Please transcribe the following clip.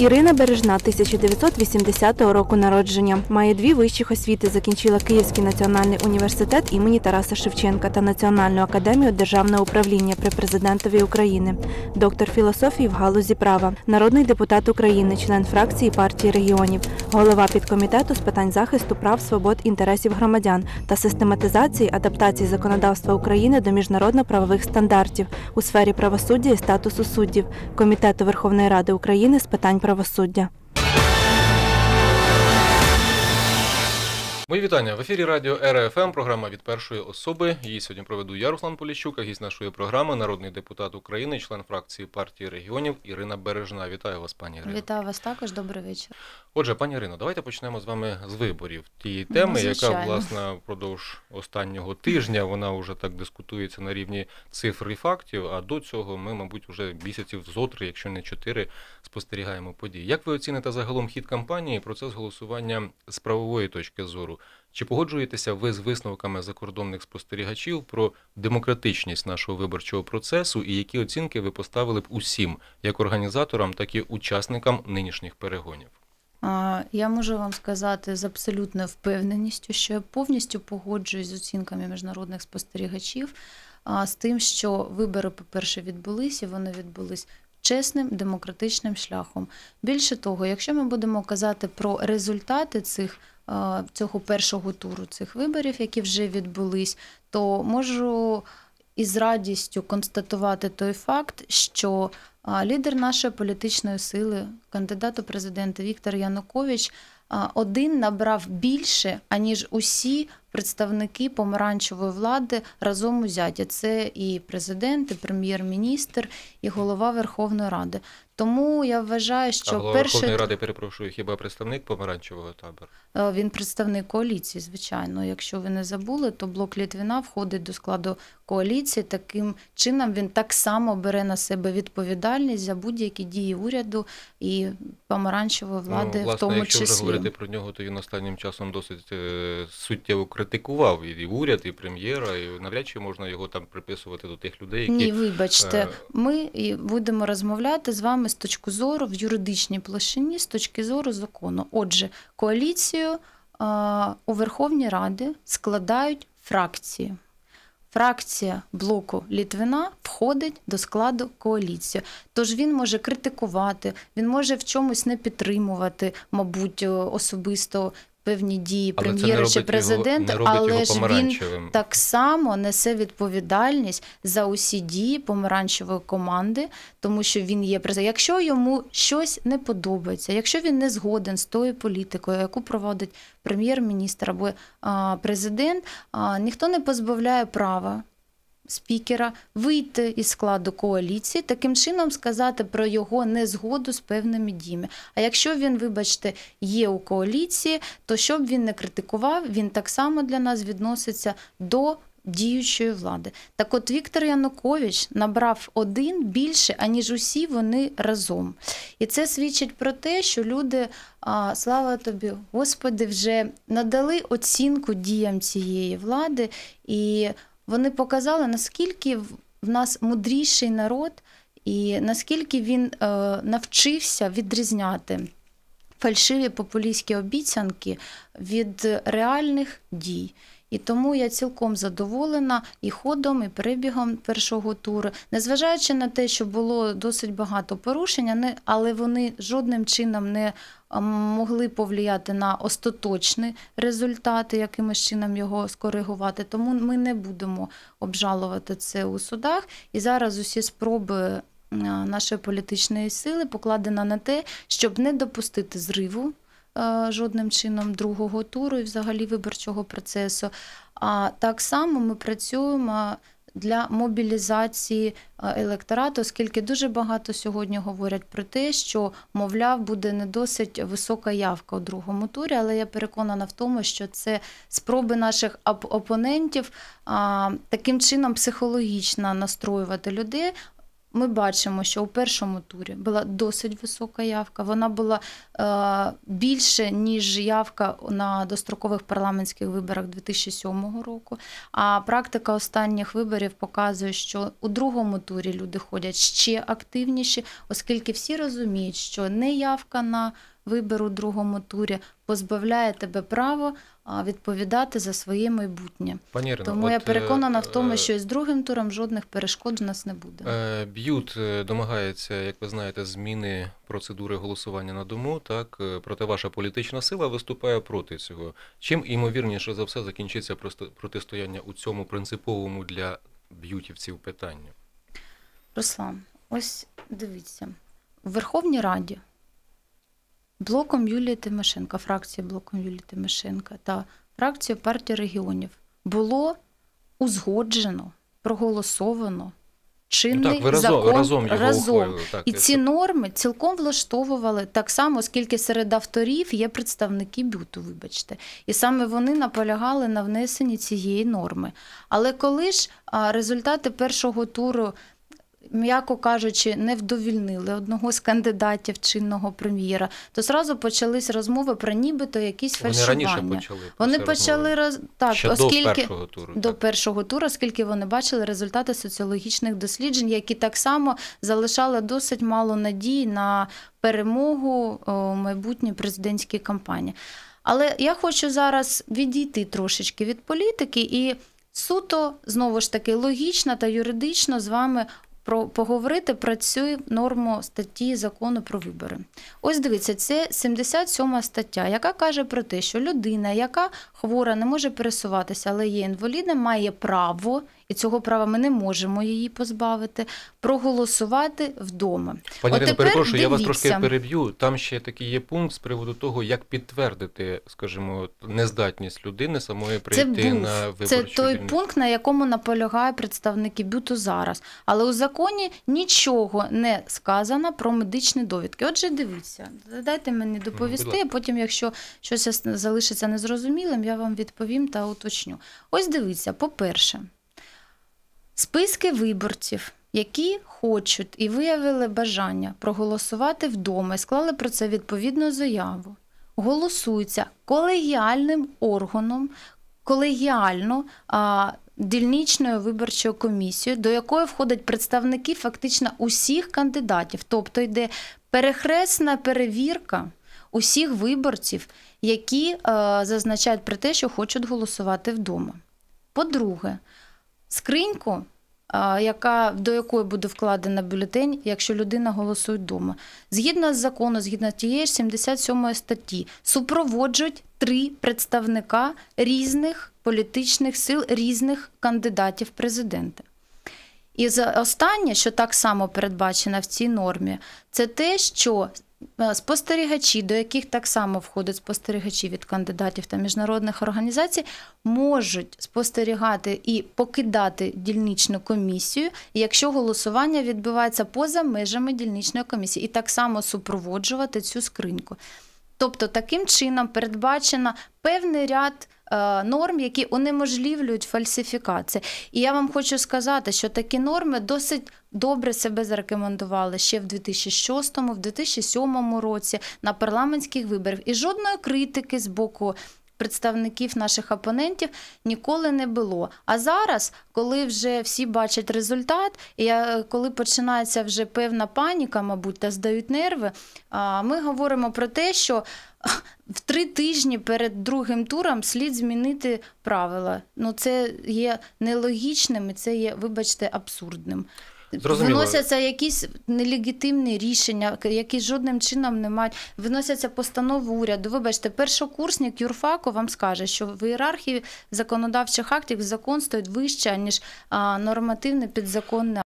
Ірина Бережна 1980 року народження. Має дві вищих освіти. Закінчила Київський національний університет імені Тараса Шевченка та Національну академію державного управління при президентові України. Доктор філософії в галузі права, народний депутат України, член фракції партії регіонів, голова підкомітету з питань захисту прав, свобод, інтересів громадян та систематизації адаптації законодавства України до міжнародно-правових стандартів у сфері правосуддя і статусу суддів, комітету Верховної Ради України з питань правосуддя. Мої вітання в ефірі радіо РФМ. Програма від першої особи. Її сьогодні проведу я, Руслан Поліщук, а гість нашої програми, народний депутат України, член фракції партії регіонів Ірина Бережна. Вітаю вас, пані Ірино. Вітаю вас також. Добрий вечір. Отже, пані Ірино, давайте почнемо з вами з виборів тієї теми, Ну, яка звичайно. власне впродовж останнього тижня вона вже так дискутується на рівні цифр і фактів. А до цього ми, мабуть, вже місяців зо три, якщо не чотири, спостерігаємо події. Як ви оціните загалом хід кампанії, процес голосування з правової точки зору? Чи погоджуєтеся ви з висновками закордонних спостерігачів про демократичність нашого виборчого процесу і які оцінки ви поставили б усім, як організаторам, так і учасникам нинішніх перегонів? Я можу вам сказати з абсолютною впевненістю, що я повністю погоджуюсь з оцінками міжнародних спостерігачів, з тим, що вибори, по-перше, відбулись, і вони відбулись чесним демократичним шляхом. Більше того, якщо ми будемо казати про результати цих цього першого туру цих виборів, які вже відбулись, то можу із радістю констатувати той факт, що лідер нашої політичної сили, кандидат у президенти Віктор Янукович, один набрав більше, аніж усі представники помаранчевої влади разом узяті. Це і президент, і прем'єр-міністр, і голова Верховної Ради. Тому я вважаю, а що голова перше Верховної Ради, перепрошую, хіба представник помаранчевого табору? Е, Він представник коаліції, звичайно. Якщо ви не забули, то блок Літвіна входить до складу коаліції. Таким чином він так само бере на себе відповідальність за будь-які дії уряду і помаранчевої влади, ну, власне, в тому якщо числі. вже говорити про нього, то він останнім часом досить е, суттєво критикував і уряд, і прем'єра, і навряд чи можна його там приписувати до тих людей, які Ні, вибачте, е, ми будемо розмовляти з вами з точки зору в юридичній площині, з точки зору закону. Отже, коаліцію у Верховній Раді складають фракції. Фракція блоку Літвина входить до складу коаліції. Тож він може критикувати, він може в чомусь не підтримувати, мабуть, особисто певні дії прем'єра чи президента, його, але ж він так само несе відповідальність за усі дії помаранчевої команди, тому що він є президент. Якщо йому щось не подобається, якщо він не згоден з тою політикою, яку проводить прем'єр-міністр або а, президент, а, ніхто не позбавляє права. Спікера вийти із складу коаліції, таким чином сказати про його незгоду з певними діями. А якщо він, вибачте, є у коаліції, то щоб він не критикував, він так само для нас відноситься до діючої влади. Так от Віктор Янукович набрав один більше, аніж усі вони разом. І це свідчить про те, що люди, а, слава тобі, Господи, вже надали оцінку діям цієї влади, і вони показали, наскільки в нас мудріший народ, і наскільки він е, навчився відрізняти фальшиві популістські обіцянки від реальних дій. І тому я цілком задоволена і ходом, і перебігом першого туру, незважаючи на те, що було досить багато порушень, але вони жодним чином не могли повлияти на остаточні результати, якимось чином його скоригувати. Тому ми не будемо обжалувати це у судах. І зараз усі спроби нашої політичної сили покладено на те, щоб не допустити зриву жодним чином другого туру і взагалі виборчого процесу. А так само ми працюємо для мобілізації е, електорату, оскільки дуже багато сьогодні говорять про те, що, мовляв, буде не досить висока явка у другому турі, але я переконана в тому, що це спроби наших оп- опонентів а, таким чином психологічно настроювати людей. Ми бачимо, що у першому турі була досить висока явка. Вона була е, більше, ніж явка на дострокових парламентських виборах 2007 року. А практика останніх виборів показує, що у другому турі люди ходять ще активніші, оскільки всі розуміють, що неявка на вибір у другому турі позбавляє тебе права а, відповідати за своє майбутнє. Пані Ірино, Тому я от, е, переконана в тому, е, що з другим туром жодних перешкод у нас не буде. Е, Б'ют е, домагається, як ви знаєте, зміни процедури голосування на дому. Так, проте ваша політична сила виступає проти цього. Чим імовірніше за все закінчиться протистояння у цьому принциповому для б'ютівців питанні? Руслан, ось дивіться, у Верховній Раді блоком Юлії Тимошенко, фракція блоком Юлії Тимошенко та фракцією партії регіонів було узгоджено, проголосовано чинний ну, так, ви разом, закон разом його разом. ухвалили. Так, І ці норми цілком влаштовували так само, оскільки серед авторів є представники бюту, вибачте. І саме вони наполягали на внесенні цієї норми. Але коли ж результати першого туру, м'яко кажучи, не вдовільнили одного з кандидатів чинного прем'єра, то зразу почались розмови про нібито якісь Вони фальшування. раніше почали. Вони почали роз... так, Ще оскільки до першого туру. до так. першого туру, оскільки вони бачили результати соціологічних досліджень, які так само залишали досить мало надій на перемогу майбутній президентській кампанії. Але я хочу зараз відійти трошечки від політики і суто знову ж таки логічно та юридично з вами про поговорити про цю норму статті закону про вибори. Ось дивіться, це 77 стаття, яка каже про те, що людина, яка хвора, не може пересуватися, але є інвалідом, має право, і цього права ми не можемо її позбавити, проголосувати вдома. Пані Ірино, перепрошую, я вас трошки переб'ю. Там ще такий є пункт з приводу того, як підтвердити, скажімо, нездатність людини самої Це прийти був на виборчу це той дільницю. пункт, на якому наполягають представники бюту зараз. Але у законі нічого не сказано про медичні довідки. Отже, дивіться, дайте мені доповісти, а потім, якщо щось залишиться незрозумілим, я вам відповім та уточню. Ось дивіться, по-перше, списки виборців. Які хочуть і виявили бажання проголосувати вдома і склали про це відповідну заяву, голосуються колегіальним органом, колегіально а, дільничною виборчою комісією, до якої входять представники фактично усіх кандидатів. Тобто йде перехресна перевірка усіх виборців, які а, зазначають про те, що хочуть голосувати вдома. По-друге, скриньку, яка, до якої буде вкладена бюлетень, якщо людина голосує вдома. Згідно з закону, згідно тієї ж 77 статті, супроводжують три представника різних політичних сил, різних кандидатів в президенти. І останнє, що так само передбачено в цій нормі, це те, що спостерігачі, до яких так само входять спостерігачі від кандидатів та міжнародних організацій, можуть спостерігати і покидати дільничну комісію, якщо голосування відбувається поза межами дільничної комісії, і так само супроводжувати цю скриньку. Тобто таким чином передбачено певний ряд е, норм, які унеможливлюють фальсифікації. І я вам хочу сказати, що такі норми досить добре себе зарекомендували ще в 2006, в 2007 році на парламентських виборах. І жодної критики з боку представників наших опонентів ніколи не було. А зараз, коли вже всі бачать результат, і коли починається вже певна паніка, мабуть, та здають нерви, ми говоримо про те, що в три тижні перед другим туром слід змінити правила. Ну це є нелогічним і це є, вибачте, абсурдним. Зрозуміло. Виносяться якісь нелегітимні рішення, які жодним чином не мають. Виносяться постанови уряду. Вибачте, першокурсник юрфаку вам скаже, що в ієрархії законодавчих актів закон стоїть вище, ніж нормативне підзаконне